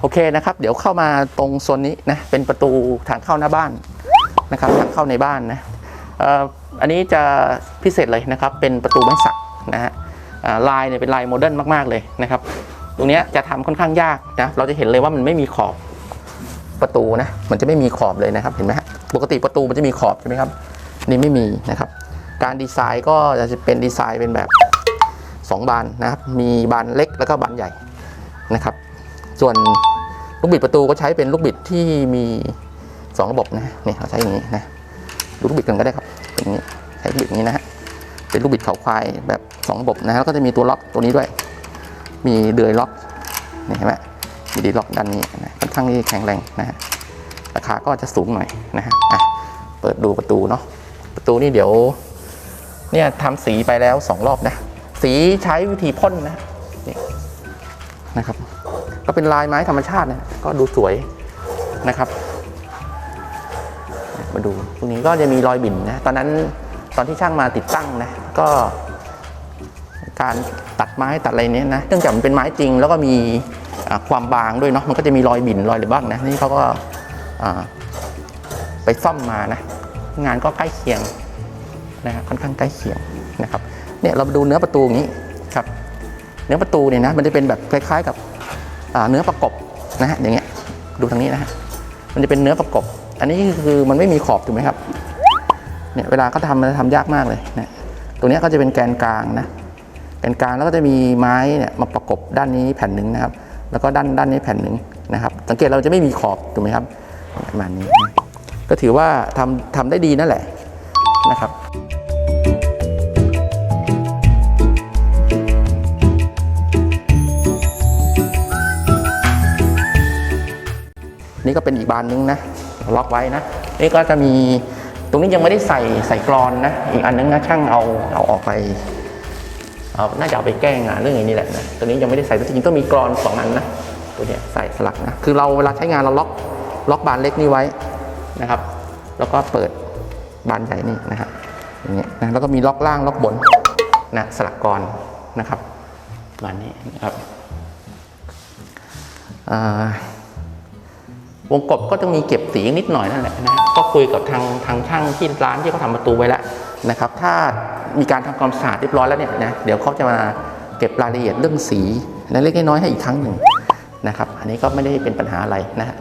โอเคนะครับ เดี๋ยวเข้ามาตรงโซนนี้นะ เป็นประตูทางเข้าหน้าบ้านนะครับทางเข้าในบ้านนะอันนี้จะพิเศษเลยนะครับ เป็นประตูไม้สักนะฮะลายเนี่ยเป็นลายโมเดิร์นมาก ๆ เลยนะครับ ตรงนี้จะทำค่อนข้างยากนะ เราจะเห็นเลยว่ามันไม่มีขอบประตูนะ มันจะไม่มีขอบเลยนะครับ เห็นไหมฮะ ปกติประตูมันจะมีขอบใช่ไหมครับ นี่ไม่มีนะครับ การดีไซน์ก็จะเป็นดีไซน์เป็นแบบ 2 บานนะครับ มีบานเล็กแล้วก็บานใหญ่นะครับ ส่วน ลูกบิดประตูก็ใช้เป็นลูกบิดที่มี2ระบบนะนี่เราใช้อย่างนี้นะดูลูกบิดกันก็ได้ครับเป็นนี้ใช้ลูกบิดนี้นะฮะเป็นลูกบิดเขาควายแบบ2ระบบนะแล้วก็จะมีตัวล็อกตัวนี้ด้วย มีเดือยล็อกนี่เห็นไหมมีดือยล็อกด้านนี้นะค่อนข้างที่แข็งแรงนะฮะราคาก็จะสูงหน่อยนะฮะอะเปิดดูประตูเนาะประตูนี่เดี๋ยวเนี่ยทำสีไปแล้วสองรอบนะ สีใช้วิธีพ่นนะนี่นะครับ ก็เป็นลายไม้ธรรมชาตินะก็ดูสวยนะครับ มาดูตรงนี้ก็จะมีรอยบิ่นนะตอนนั้นตอนที่ช่างมาติดตั้งนะก็ การตัดไม้ตัดอะไรเนี้ยนะเนื่องจากมันเป็นไม้จริง แล้วก็มีความบางด้วยเนาะมันก็จะมีรอยบิ่นรอยอะไรบ้างนะนี่เขาก็ไปซ่อมมานะงานก็ใกล้เคียงนะฮะค่อนข้างใกล้เคียงนะครับเนี่ยเรามาดูเนื้อประตูอย่างนี้ครับ เนื้อประตูเนี่ยนะมันจะเป็นแบบคล้ายๆกับ เนื้อประกบนะฮะอย่างเงี้ยดูทางนี้นะฮะมันจะเป็นเนื้อประกบ อันนี้คือมันไม่มีขอบถูกไหมครับเนี่ยเวลาเขาทำมันจะทำยากมากเลยนะตรงเนี้ก็จะเป็นแกนกลางนะแกนกลางแล้วก็จะมีไม้เนี่ยมาประกบด้านนี้แผ่นหนึ่งนะครับ แล้วก็ด้านด้านนี้แผ่นหนึ่งนะครับ สังเกตเราจะไม่มีขอบถูกไหมครับประมาณนี้ ก็ถือว่าทำทำได้ดีนั่นแหละนะครับ นี่ก็เป็นอีกบานนึงนะล็อกไว้นะนี่ก็จะมีตรงนี้ยังไม่ได้ใส่ใส่กรอนนะ อีกอันนึงนะช่างเอาเอาออกไปเอาน่าจะเอาไปแก้งานเรื่องอย่างนี้แหละนะตัวนี้ยังไม่ได้ใส่แต่จริงๆต้องมีกรอนสองอันนะตัวเนี้ยใส่สลักนะคือเราเวลาใช้งานเราล็อกล็อกบานเล็กนี้ไว้นะครับ แล้วก็เปิดบานใหญ่นี่นะครับอย่างเงี้ยนะแล้วก็มีล็อกล่างล็อกบนนะสลักกรอนนะครับบานนี้นะครับอ่า วงกบก็จะมีเก็บสีนิดหน่อยนั่นแหละนะก็คุยกับทางทางช่างที่ร้านที่เขาทำประตูไว้แล้วนะครับ ถ้ามีการทำความสะอาดเรียบร้อยแล้วเนี่ยนะเดี๋ยวเขาจะมาเก็บรายละเอียดเรื่องสีเล็กน้อยให้อีกครั้งหนึ่งนะครับ อันนี้ก็ไม่ได้เป็นปัญหาอะไรนะฮะ